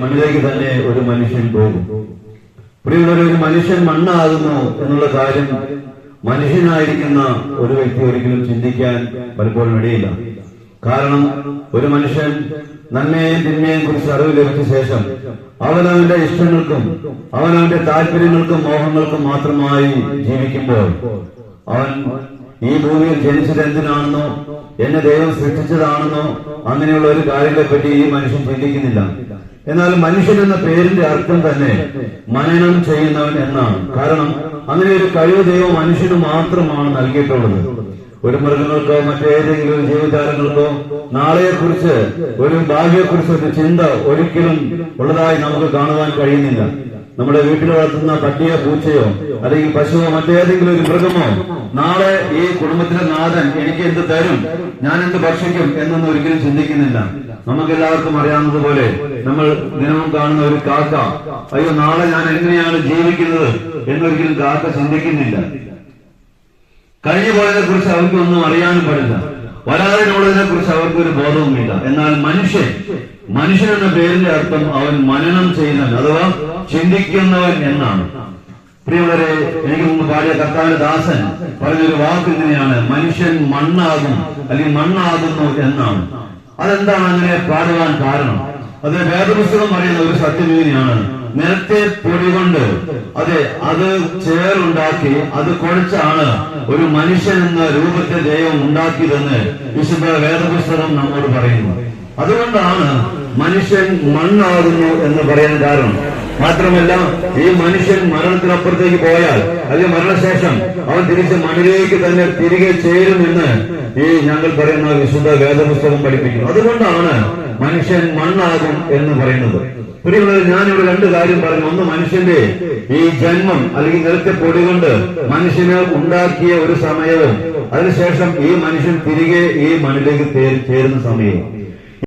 മണ്ണിലേക്ക് തന്നെ ഒരു മനുഷ്യൻ പോകും. പ്രിയമുള്ളവർ ഒരു മനുഷ്യൻ മണ്ണാകുന്നു എന്നുള്ള കാര്യം മനുഷ്യനായിരിക്കുന്ന ഒരു വ്യക്തി ഒരിക്കലും ചിന്തിക്കാൻ പലപ്പോഴും ഇടയില്ല. കാരണം ഒരു മനുഷ്യൻ നന്മയെയും തിന്മയെയും കുറിച്ച് അറിവ് ലഭിച്ച ശേഷം അവനവന്റെ ഇഷ്ടങ്ങൾക്കും അവനവന്റെ താല്പര്യങ്ങൾക്കും മോഹങ്ങൾക്കും മാത്രമായി ജീവിക്കുമ്പോൾ അവൻ ഈ ഭൂമിയിൽ ജനിച്ചത് എന്തിനാണെന്നോ എന്നെ ദൈവം സൃഷ്ടിച്ചതാണെന്നോ അങ്ങനെയുള്ള ഒരു കാര്യത്തെ പറ്റി ഈ മനുഷ്യൻ ചിന്തിക്കുന്നില്ല. എന്നാൽ മനുഷ്യൻ എന്ന പേരിന്റെ അർത്ഥം തന്നെ മനനം ചെയ്യുന്നവൻ എന്നാണ്. കാരണം അങ്ങനെ ഒരു കഴിവ് ദൈവം മനുഷ്യന് മാത്രമാണ് നൽകിയിട്ടുള്ളത്. ഒരു മൃഗങ്ങൾക്കോ മറ്റേതെങ്കിലും ഒരു ജീവജാലങ്ങൾക്കോ നാളെയെക്കുറിച്ച് ഒരു ഭാവിയെക്കുറിച്ച് ഒരു ചിന്ത ഒരിക്കലും ഉള്ളതായി നമുക്ക് കാണുവാൻ കഴിയുന്നില്ല. നമ്മുടെ വീട്ടിൽ വളർത്തുന്ന പട്ടിയോ പൂച്ചയോ അല്ലെങ്കിൽ പശുവോ മറ്റേതെങ്കിലും ഒരു മൃഗമോ നാളെ ഈ കുടുംബത്തിലെ നാഥൻ എനിക്ക് എന്ത് തരും? ഞാൻ എന്ത് ഭക്ഷിക്കും എന്നൊന്നും ഒരിക്കലും ചിന്തിക്കുന്നില്ല. നമുക്ക് എല്ലാവർക്കും അറിയാവുന്നതുപോലെ നമ്മൾ ദിനവും കാണുന്ന ഒരു കാക്ക. അയ്യോ നാളെ ഞാൻ എങ്ങനെയാണ് ജീവിക്കുന്നത് എന്നൊരിക്കലും കാക്ക ചിന്തിക്കുന്നില്ല. കഴിഞ്ഞു പോയതിനെ കുറിച്ച് അവർക്ക് ഒന്നും അറിയാനും പാടില്ല. വരാതിനുള്ളതിനെ കുറിച്ച് അവർക്ക് ഒരു ബോധവുമില്ല. എന്നാൽ മനുഷ്യൻ മനുഷ്യൻ എന്ന പേരിന്റെ അർത്ഥം അവൻ മനനം ചെയ്യുന്നവൻ അഥവാ ചിന്തിക്കുന്നവൻ എന്നാണ്. പ്രിയമുള്ളവരെ എനിക്ക് മുമ്പ് പാടിയ കർത്താവിന്റെ ദാസൻ പറഞ്ഞൊരു വാക്ക് ഇങ്ങനെയാണ്. മനുഷ്യൻ മണ്ണാകും അല്ലെങ്കിൽ മണ്ണാകുന്നു എന്നാണ്. അതെന്താണ് അങ്ങനെ പാടുവാൻ കാരണം? അത് വേദപുസ്തകം പറയുന്ന ഒരു സത്യം ഇങ്ങനെയാണ്. നിലത്തെ പൊടി കൊണ്ട് അതെ അത് ചേറുണ്ടാക്കി അത് കുഴച്ചാണ് ഒരു മനുഷ്യൻ എന്ന രൂപത്തെ ദൈവം ഉണ്ടാക്കിയതെന്ന് വിശുദ്ധ വേദപുസ്തകം നമ്മോട് പറയുന്നു. അതുകൊണ്ടാണ് മനുഷ്യൻ മണ്ണാകുന്നു എന്ന് പറയാൻ കാരണം. മാത്രമല്ല ഈ മനുഷ്യൻ മരണത്തിനപ്പുറത്തേക്ക് പോയാൽ അല്ലെങ്കിൽ മരണശേഷം അവൻ തിരിച്ച് മണ്ണിലേക്ക് തന്നെ തിരികെ ചേരുമെന്ന് ഈ ഞങ്ങൾ പറയുന്ന വിശുദ്ധ വേദപുസ്തകം പഠിപ്പിക്കുന്നു. അതുകൊണ്ടാണ് മനുഷ്യൻ മണ്ണാകും എന്ന് പറയുന്നത്. പ്രിയമുള്ളവർ ഞാനിവിടെ രണ്ട് കാര്യം പറഞ്ഞു. ഒന്ന് മനുഷ്യന്റെ ഈ ജന്മം അല്ലെങ്കിൽ നിലത്തെ പൊടി കൊണ്ട് മനുഷ്യന് ഉണ്ടാക്കിയ ഒരു സമയവും അതിനുശേഷം ഈ മനുഷ്യൻ തിരികെ ഈ മണ്ണിലേക്ക് ചേരുന്ന സമയവും.